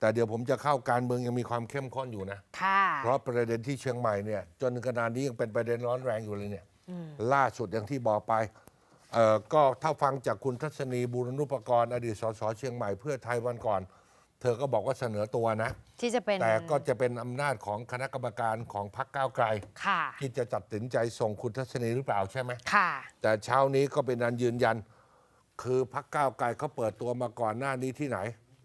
แต่เดี๋ยวผมจะเข้าการเมืองยังมีความเข้มข้นอยู่นะ ค่ะ เพราะประเด็นที่เชียงใหม่เนี่ย จนถึงขนาดนี้ยังเป็นประเด็นร้อนแรงอยู่เลยเนี่ย ล่าสุดอย่างที่บอกไปเอ่อก็ถ้าฟังจากคุณทัศนีบูรณุปกรณ์อดีตสสเชียงใหม่เพื่อไทยวันก่อน เธอก็บอกว่าเสนอตัวนะ ที่จะเป็นแต่ก็จะเป็นอำนาจของคณะกรรมการของพรรคก้าวไกล ค่ะ ที่จะตัดสินใจส่งคุณทัศนีหรือเปล่าใช่ไหม ค่ะ แต่เช้านี้ก็เป็นอันยืนยัน คือพรรคก้าวไกลเขาเปิดตัวมาก่อนหน้านี้ที่ไหน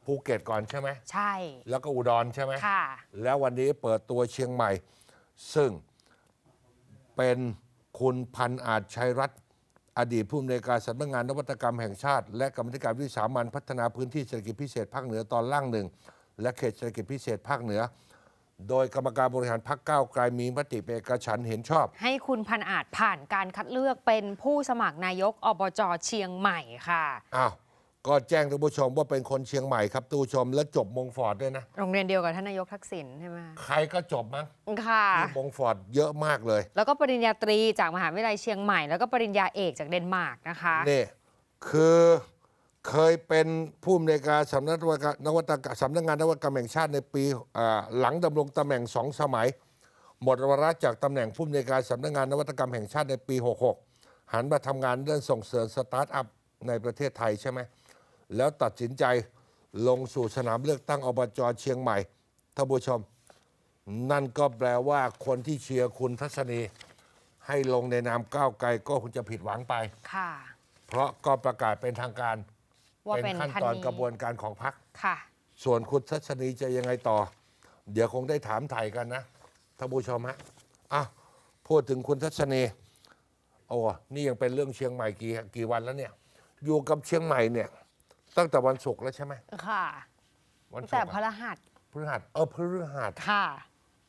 ภูเก็ตก่อนใช่ไหมใช่ แล้วก็อุดรใช่ไหมค่ะ แล้ววันนี้เปิดตัวเชียงใหม่ ซึ่งเป็นคุณพันอาจชัยรัตน์อดีตผู้อำนวยการสำนักงานนวัตกรรมแห่งชาติ และกรรมธิการวิสามันพัฒนาพื้นที่เศรษฐกิจพิเศษภาคเหนือตอนล่างหนึ่ง และเขตเศรษฐกิจพิเศษภาคเหนือ โดยกรรมการบริหารพรรคก้าวไกลมีมติเป็นเอกฉันท์เห็นชอบ ให้คุณพันอาจผ่านการคัดเลือกเป็นผู้สมัครนายกอบจเชียงใหม่ค่ะ อ้าว ก็แจ้งท่านผู้ชมว่าเป็นคนเชียงใหม่ครับท่านผู้ชมและจบมงฟอร์ดด้วยนะ โรงเรียนเดียวกับท่านนายกทักษิณใช่ไหมใครก็จบมั้งค่ะ ที่มงฟอร์ดเยอะมากเลย แล้วก็ปริญญาตรีจากมหาวิทยาลัยเชียงใหม่ แล้วก็ปริญญาเอกจากเดนมาร์กนะคะ นี่คือเคยเป็นผู้อำนวยการสำนักนวัตกรรมนวัตกรรมสำนักงานนวัตกรรมแห่งชาติในปีอ่าหลังดำรงตำแหน่งสองสมัย หมดวาระจากตำแหน่งผู้อำนวยการสำนักงานนวัตกรรมแห่งชาติในปี 66 หันมาทำงานเรื่องส่งเสริมสตาร์ทอัพในประเทศไทยใช่ไหม แล้วตัดสินใจลงสู่สนามเลือกตั้งอบจเชียงใหม่ท่านผู้ชม นั่นก็แปลว่าคนที่เชียร์คุณทัศนี ให้ลงในนามก้าวไกลก็คงจะผิดหวังไป ค่ะ เพราะก็ประกาศเป็นทางการว่าเป็นเป็นขั้นท่านตอนนี้กระบวนการของพรรคค่ะ ส่วนคุณทัศนีจะยังไงต่อ เดี๋ยวคงได้ถามไทยกันนะท่านผู้ชมฮะอะพูดถึงคุณทัศนีโอ้นี่ยังเป็นเรื่องเชียงใหม่กี่กี่วันแล้วเนี่ย อยู่กับเชียงใหม่เนี่ย ตั้งแต่วันศุกร์แล้วใช่ไหมค่ะวันศุแต่กร์พอะระรหัสพฤหัสเออพฤหัสค่ะ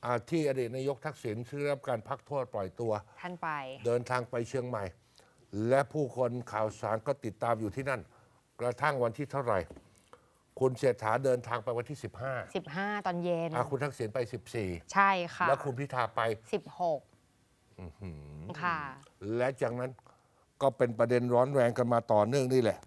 อ่าที่อดีตนายกทักษิณที่ได้รับการพักโทษปล่อยตัว ท่านไป เดินทางไปเชียงใหม่ และผู้คนข่าวสารก็ติดตามอยู่ที่นั่น กระทั่งวันที่เท่าไหร่ คุณเศรษฐาเดินทางไปวันที่ 15 15 ตอนเย็น อะคุณทักษิณไป ใช่ค่ะ14แล้วคุณพิธาไป 16 ค่ะ และจากนั้นก็เป็นประเด็นร้อนแรงกันมาต่อเนื่องนี่แหละ